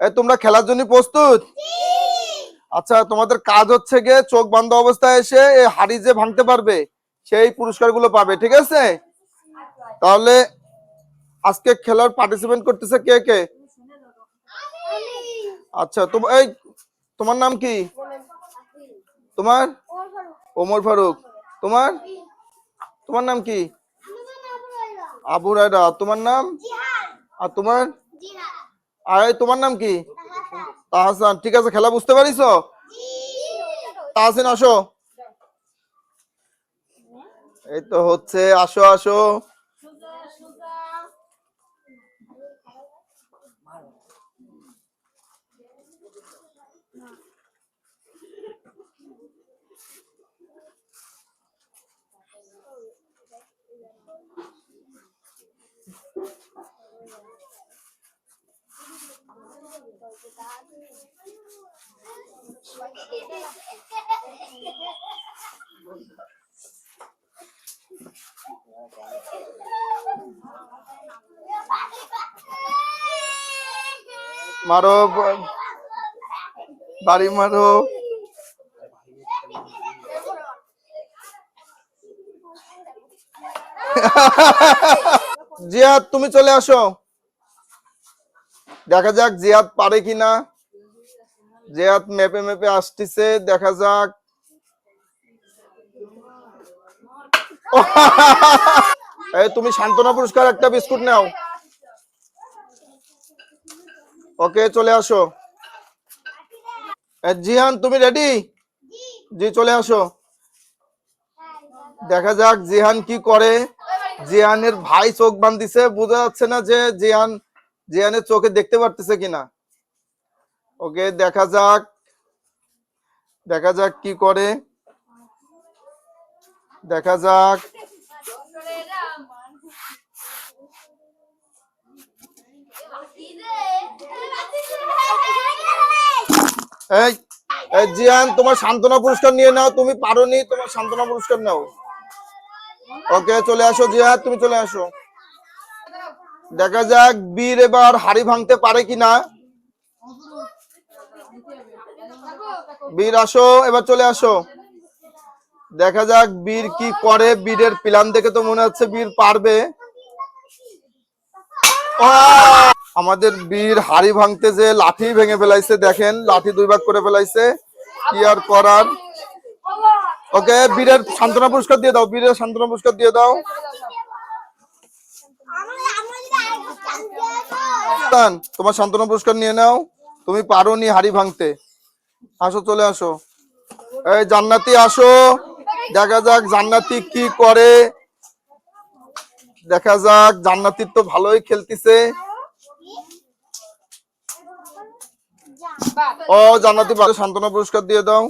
তোমরা খেলার জন্য প্রস্তুত? আচ্ছা তোমাদের কাজ হচ্ছে গিয়ে চোখ বন্ধ অবস্থায় এসে এই হাড়ি যে ভাঙতে পারবে, সেই পুরস্কারগুলো পাবে, ঠিক আছে? তাহলে আজকে খেলার পার্টিসিপেন্ট করতেছে কে কে? আচ্ছা এই, তোমার নাম কি? তোমার? ওমর ফারুক। তোমার? তোমার নাম কি? আবু রায়রা। তোমার নাম? আর তোমার? আর, তোমার নাম কি? তাহসান। ঠিক আছে, খেলা বুঝতে পারিস তাহসিন, আসো। এই তো হচ্ছে, আসো আসো। মারো বাড়ি মারো। জিয়াদ তুমি চলে আসো। দেখা যাক জিয়াদ পারে কিনা। জিয়াদ মেপে মেপে আসতেছে, দেখা যাক। তুমি সান্ত্বনা পুরস্কার একটা বিস্কুট নাও। ওকে, চলে আসো। জিহান, তুমি রেডি জি, চলে আসো। দেখা যাক জিহান কি করে। জিহানের ভাই চোখ বান্ধিছে, বোঝা যাচ্ছে না যে জিহান জিহানের চোখে দেখতে পারতেছে কিনা? ওকে, দেখা যাক। দেখা যাক কি করে। দেখা যাক। এই জিয়ান, তোমার সান্ত্বনা পুরস্কার নিয়ে নাও। তুমি পারোনি, তোমার সান্ত্বনা পুরস্কার নাও। ওকে, চলে আসো জিয়াদ তুমি চলে আসো। দেখা যাক বীর এবার হাড়ি ভাঙতে পারে কিনা। বীর, আসো, এবার চলে আসো। দেখা যাক বীর কি করে, বীরের প্ল্যান দেখে তো মনে হচ্ছে বীর পারবে। আমাদের বীর হাড়ি ভাঙতে যে লাঠি ভেঙে ফেলাইছে, দেখেন, লাঠি দুই ভাগ করে ফেলাইছে। কি আর করার? ওকে, বীরের সান্ত্বনা পুরস্কার দিয়ে দাও, বীরের সান্ত্বনা পুরস্কার দিয়ে দাও। তান, তোমার সান্ত্বনা পুরস্কার নিয়ে নাও। তুমি পারো নি হাড়ি ভাঙতে। আসো চলে আসো। এই জান্নাতি আসো। দেখা যাক জান্নাতি কি করে। দেখা যাক জান্নাতির তো ভালোই খেলতিছে। ও জান্নাতি পারে সান্ত্বনা পুরস্কার দিয়ে দাও।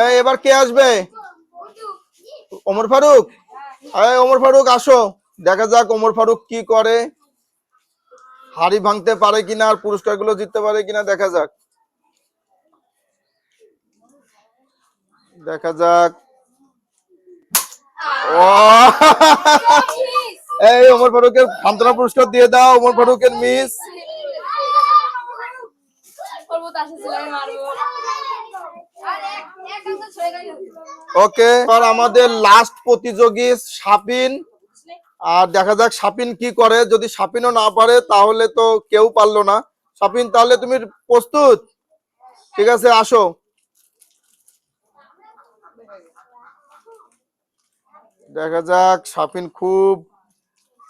এই এবার কে আসবে? ওমর ফারুক? এই ওমর ফারুক আসো। দেখা যাক ওমর ফারুক কি করে। হাড়ি ভাঙতে পারে কিনা আর পুরস্কারগুলো জিততে পারে কিনা দেখা যাক। দেখা যাক। এই ওমর ফারুকের সান্ত্বনা পুরস্কার দিয়ে দাও ওমর ফারুকের মিস। ওকে আর আমাদের লাস্ট প্রতিযোগী সাপিন আর দেখা যাক সাপিন কি করে। যদি সাপিনও না পারে, তাহলে তো কেউ পারল না। সাপিন তাহলে তুমি প্রস্তুত? ঠিক আছে, আসো। দেখা যাক সাপিন খুব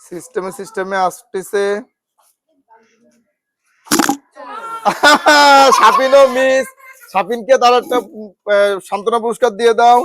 সিস্টেমে সিস্টেমে আসতেছে। সাপিনও মিস সাপিনকে তার একটা সান্ত্বনা পুরস্কার দিয়ে দাও।